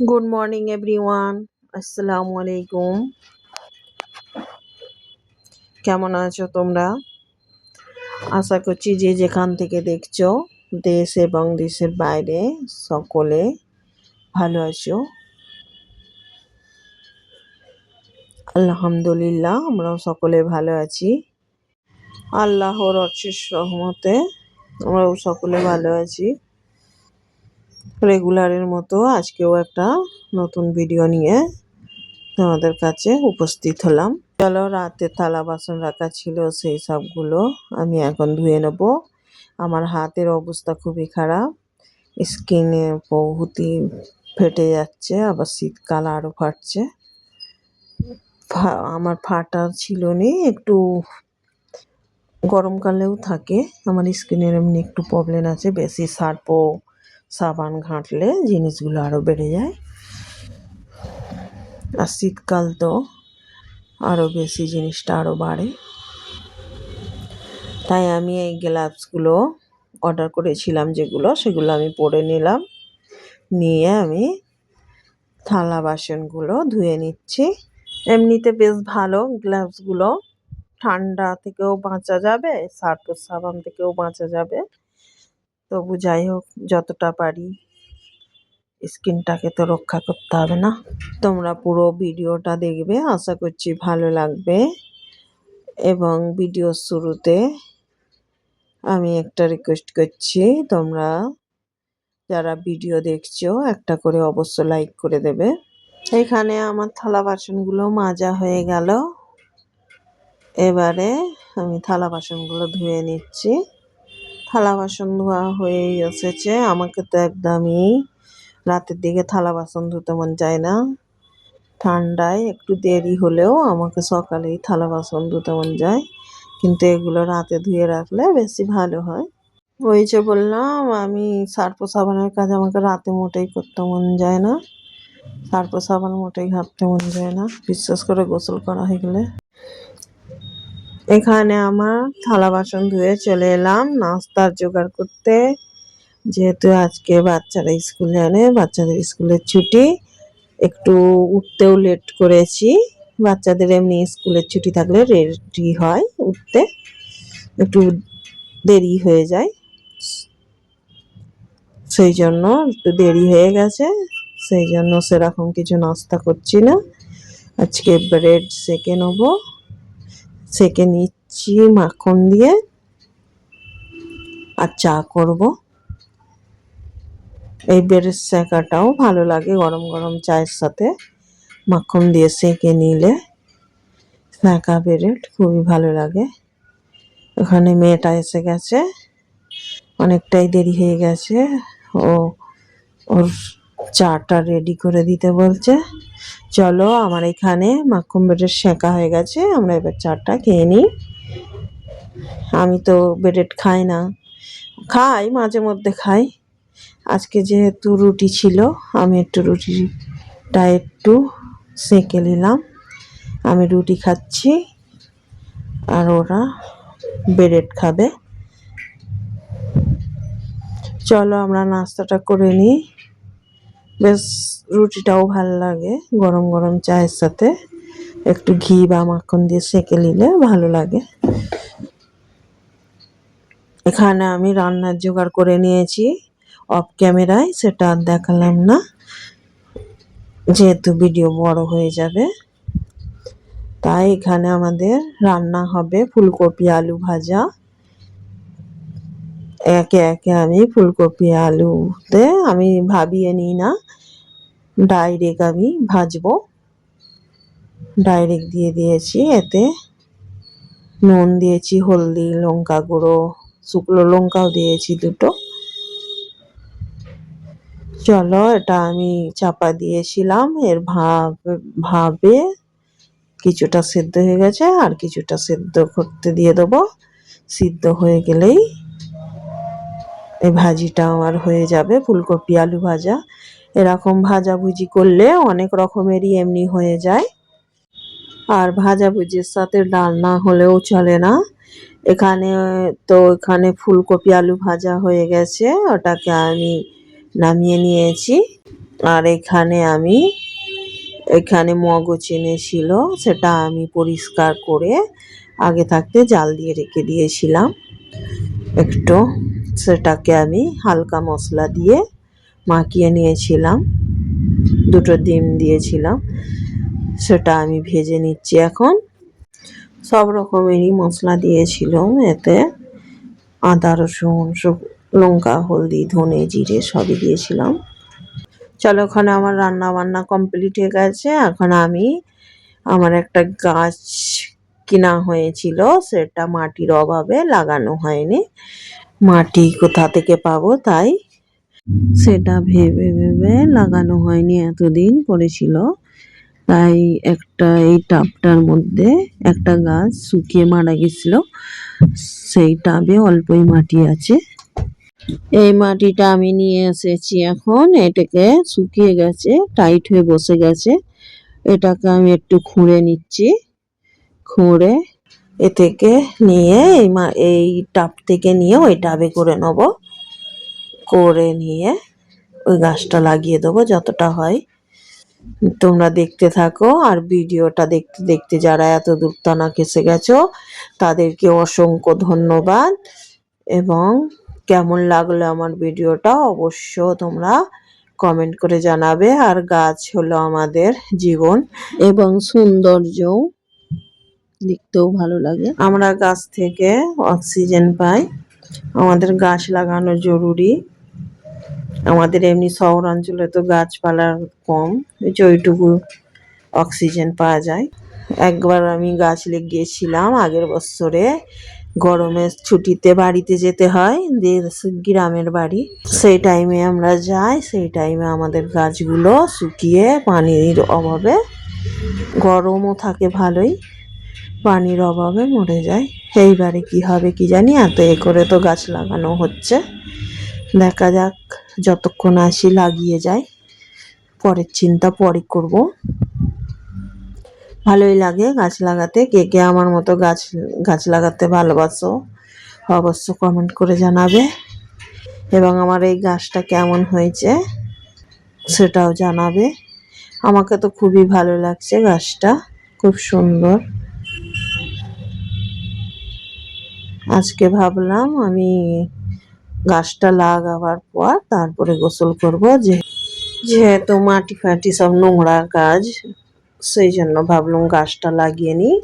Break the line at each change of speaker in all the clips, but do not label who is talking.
Good morning everyone আসসালামু আলাইকুম কেমন আছো তোমরা? আশা করছি যে যেখান থেকে দেখছ, দেশ এবং দেশের বাইরে সকলে ভালো আছো। আলহামদুলিল্লাহ, আমরাও সকলে ভালো আছি। আল্লাহর অশেষ রহমতে আমরাও সকলে ভালো আছি। রেগুলারের মতো আজকেও একটা নতুন ভিডিও নিয়ে তোমাদের কাছে উপস্থিত হলাম। চলো, রাতে থালা বাসন রাখা ছিল, সেই সবগুলো আমি এখন ধুয়ে নেব। আমার হাতের অবস্থা খুবই খারাপ, স্কিনে বহুতই ফেটে যাচ্ছে, আবার শীতকাল আরও ফাটছে। আমার ফাটা ছিল নি একটু গরমকালেও থাকে, আমার স্কিনের এমনি একটু প্রবলেম আছে, বেশি সার্পও সাবান ঘাঁটলে জিনিসগুলো আরও বেড়ে যায়। আর শীতকাল তো আরও বেশি জিনিসটা আরও বাড়ে। তাই আমি এই গ্লাভসগুলো অর্ডার করেছিলাম যেগুলো, সেগুলো আমি পরে নিলাম। নিয়ে আমি থালা বাসনগুলো ধুয়ে নিচ্ছি। এমনিতে বেশ ভালো গ্লাভসগুলো। ঠান্ডা থেকেও বাঁচা যাবে সার্ফ সাবান থেকেও বাঁচা যাবে। তবু যাই হোক যতটা পারি স্কিনটাকে তো রক্ষা করতে হবে না। তোমরা পুরো ভিডিওটা দেখবে, আশা করছি ভালো লাগবে। এবং ভিডিওর শুরুতে আমি একটা রিকোয়েস্ট করছি, তোমরা যারা ভিডিও দেখছ, একটা করে অবশ্য লাইক করে দেবে। এখানে আমার থালা বাসনগুলো মাজা হয়ে গেল। এবারে আমি থালা বাসনগুলো ধুয়ে নিচ্ছি। থালা বাসন ধোয়া হয়েই এসেছে। আমাকে তো একদমই রাতের দিকে থালা বাসন ধুতে মন যায় না। ঠান্ডায় একটু দেরি হলেও আমাকে সকালেই থালা বাসন ধুতে মন যায়। কিন্তু এগুলো রাতে ধুয়ে রাখলে বেশি ভালো হয়। ওই যে বললাম, আমি সার্প সাবানের কাজ আমাকে রাতে মোটেই করতে মন যায় না। সার্প সাবান মোটেই ঘাটতে মন যায় না। বিশ্বাস করে গোসল করা হয়ে গেলে। এখানে আমার থালা বাসন ধুয়ে চলে এলাম। নাস্তার জোগাড় করতে। যেহেতু আজকে বাচ্চারা স্কুলে আনে, বাচ্চাদের স্কুলের ছুটি, একটু উঠতেও লেট করেছি। বাচ্চাদের এমনি স্কুলের ছুটি থাকলে রেডি হয় উঠতে। একটু দেরি হয়ে যায়। সেই জন্য একটু দেরি হয়ে গেছে। সেই জন্য সেরকম কিছু নাস্তা করছি না। আজকে ব্রেড সেকে নেব সেকে নিচ্ছি মাখন দিয়ে আর চা করব। এই বেরের সেকাটাও ভালো লাগে গরম গরম চায়ের সাথে। মাখন দিয়ে সেঁকে নিলে সেকা বেরেট খুবই ভালো লাগে। ওখানে মেয়েটা এসে গেছে। অনেকটাই দেরি হয়ে গেছে। ও ওর চাটা রেডি করে দিতে বলছে। চলো, আমার এখানে মাখন বেডের সেঁকা হয়ে গেছে, আমরা এবার চাটা খেয়ে নিই। আমি তো বেডেড খাই না। খাই, মাঝে মধ্যে খাই। আজকে যেহেতু রুটি ছিল, আমি একটু রুটিটা একটু সেঁকে নিলাম। আমি রুটি খাচ্ছি, আর ওরা ব্রেড খাবে। চলো, আমরা নাস্তাটা করে নিই। বেশ রুটিটাও ভালো লাগে, গরম গরম চায়ের সাথে। একটু ঘি বা মাখন দিয়ে সেঁকে নিলে ভালো লাগে। এখানে আমি রান্নার জোগাড় করে নিয়েছি। অফ ক্যামেরায় সেটা আর দেখালাম না। যেহেতু ভিডিও বড় হয়ে যাবে। তাই এখানে আমাদের রান্না হবে ফুলকপি, আলু ভাজা একে একে আমি ফুলকপি আলুতে আমি ভাবিয়ে নিই না। ডাইরেক্ট আমি ভাজবো। ডাইরেক্ট দিয়ে দিয়েছি এতে নুন দিয়েছি, হলদি, লঙ্কা গুঁড়ো, শুকনো লঙ্কাও দিয়েছি দুটো। চলো এটা আমি চাপা দিয়েছিলাম, এর ভাব, ভাবে কিছুটা সেদ্ধ হয়ে গেছে, আর কিছুটা সেদ্ধ করতে দিয়ে দেবো। সিদ্ধ হয়ে গেলেই এই ভাজিটা আমার হয়ে যাবে, ফুলকপি, আলু ভাজা। এরকম ভাজাভুজি করলে অনেক রকমেরই এমনি হয়ে যায়। আর ভাজাভুজির সাথে ডাল না হলেও চলে না। এখানে তো এখানে ফুলকপি, আলু ভাজা হয়ে গেছে, ওটাকে আমি নামিয়ে নিয়েছি। আর এখানে আমি, এখানে মগজ এনেছিল সেটা আমি পরিষ্কার করে আগে থাকতে জাল দিয়ে রেখে দিয়েছিলাম। একটু সেটাকে আমি হালকা মশলা দিয়ে মাখিয়ে নিয়েছিলাম। দুটো ডিম দিয়েছিলাম। সেটা আমি ভেজে নিচ্ছি এখন। সব রকমেরই মশলা দিয়েছিলাম এতে। আদা, রসুন লঙ্কা, হলদি, ধনে, জিরে সবই দিয়েছিলাম। চলো ওখানে আমার রান্না বান্না কমপ্লিট হয়ে গেছে। এখন আমি আমার একটা গাছ কিনা হয়েছিল, সেটা মাটির অভাবে লাগানো হয়নি। মাটি কোথা থেকে পাবো তাই? সেটা ভেবে ভেবে লাগানো হয়নি, এতদিন পড়েছিল। তাই একটা এই টাবটার মধ্যে একটা গাছ শুকিয়ে মারা গেছিল। সেই টাবে অল্পই মাটি আছে। এই মাটিটা আমি নিয়ে এসেছি এখন। এটাকে শুকিয়ে গেছে, টাইট হয়ে বসে গেছে। এটাকে আমি একটু খুঁড়ে নিচ্ছি। খুঁড়ে এ থেকে নিয়ে এই মা, এই টাব থেকে নিয়ে ওই টাবে করে নেব। করে নিয়ে ওই গাছটা লাগিয়ে দেবো যতটা হয়। তোমরা দেখতে থাকো আর ভিডিওটা দেখতে দেখতে যারা এত দূর টানা এসে গেছো, তাদেরকে অসংখ্য ধন্যবাদ। এবং কেমন লাগল আমার ভিডিওটা অবশ্য তোমরা কমেন্ট করে জানাবে। আর গাছ হলো আমাদের জীবন এবং সৌন্দর্য দেখতেও ভালো লাগে। আমরা গাছ থেকে অক্সিজেন পাই। আমাদের গাছ লাগানো জরুরি। আমাদের এমনি শহরাঞ্চলে তো গাছপালা কম যে ওইটুকু অক্সিজেন পাওয়া যায়। একবার আমি গাছ লাগিয়েছিলাম আগের বছরে। গরমের ছুটিতে বাড়িতে যেতে হয়, দিয়ে গ্রামের বাড়ি। সেই টাইমে আমরা যাই, সেই টাইমে আমাদের গাছগুলো শুকিয়ে পানির অভাবে গরমও থাকে ভালোই। পানির অভাবে মরে যায়। এইবারে কি হবে কি জানি, এত এ করে তো গাছ লাগানো হচ্ছে। দেখা যাক যতক্ষণ আসি লাগিয়ে যায়। পরের চিন্তা পরে করব। ভালোই লাগে গাছ লাগাতে। কে কে আমার মতো গাছ গাছ লাগাতে ভালোবাসো, অবশ্য কমেন্ট করে জানাবে। এবং আমার এই গাছটা কেমন হয়েছে, সেটাও জানাবে। আমাকে তো খুবই ভালো লাগছে গাছটা, খুব সুন্দর। আজকে ভাবলাম আমি গাছটা লাগাবার পর তারপরে গোসল করব, যে যেহেতু মাটি ফাটি সব নোংরা কাজ, সেই জন্য ভাবলাম গাছটা লাগিয়ে নিই।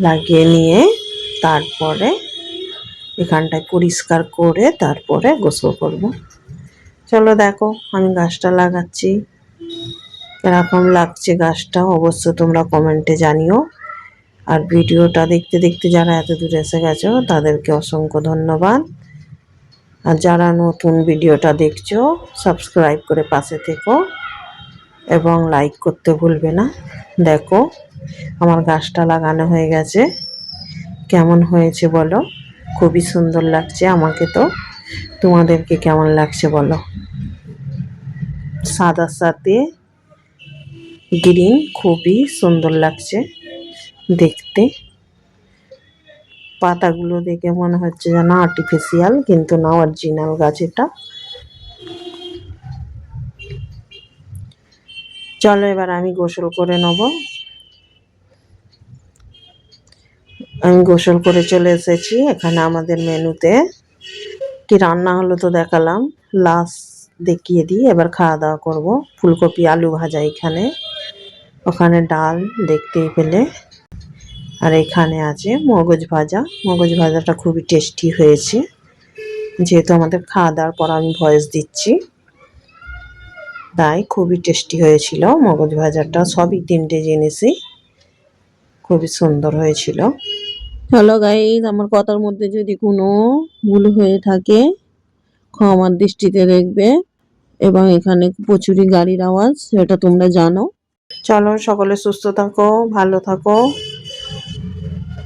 লাগিয়ে নিয়ে তারপরে এখানটায় পরিষ্কার করে তারপরে গোসল করব। চলো দেখো, আমি গাছটা লাগাচ্ছি। এরকম লাগছে গাছটা, অবশ্য তোমরা কমেন্টে জানিও। আর ভিডিওটা দেখতে দেখতে যারা এত দূর এসে গেছো, তাদেরকে অসংখ্য ধন্যবাদ। আর যারা নতুন ভিডিওটা দেখছ সাবস্ক্রাইব করে পাশে থেকো এবং লাইক করতে ভুলবে না। দেখো, আমার গাছটা লাগানো হয়ে গেছে। কেমন হয়েছে বলো? খুবই সুন্দর লাগছে আমাকে তো। তোমাদেরকে কেমন লাগছে বলো? সাদার সাথে গ্রিন খুবই সুন্দর লাগছে। দেখতে। পাতাগুলো দেখে মনে হচ্ছে যেন আর্টিফিশিয়াল কিন্তু না অরিজিনাল গাছ এটা। চলো এবার আমি গোসল করে নেব। আমি গোসল করে চলে এসেছি এখানে আমাদের মেনুতে। কি রান্না হলো তো দেখালাম। লাস্ট দেখিয়ে দিই, এবার খাওয়া দাওয়া করব। ফুলকপি আলু ভাজা এখানে। ওখানে ডাল দেখতেই পেলে। আর এখানে আছে মগজ ভাজা। মগজ ভাজাটা খুবই টেস্টি হয়েছে। যেহেতু আমাদের খাওয়া দাওয়ার পর আমি ভয়েস দিচ্ছি। তাই খুবই টেস্টি হয়েছিল মগজ ভাজাটা। সবই তিনটে জিনিসই খুবই সুন্দর হয়েছিল। চলো গাইজ আমার কথার মধ্যে যদি কোনো ভুল হয়ে থাকে ক্ষমার দৃষ্টিতে দেখবে। এবং এখানে প্রচুরই গাড়ির আওয়াজ সেটা তোমরা জানো। চলো সকলে সুস্থ থাকো ভালো থাকো।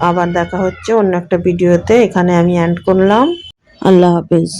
আবার দেখা হচ্ছে অন্য একটা ভিডিওতে। এখানে আমি অ্যান্ড করলাম। আল্লাহ হাফেজ।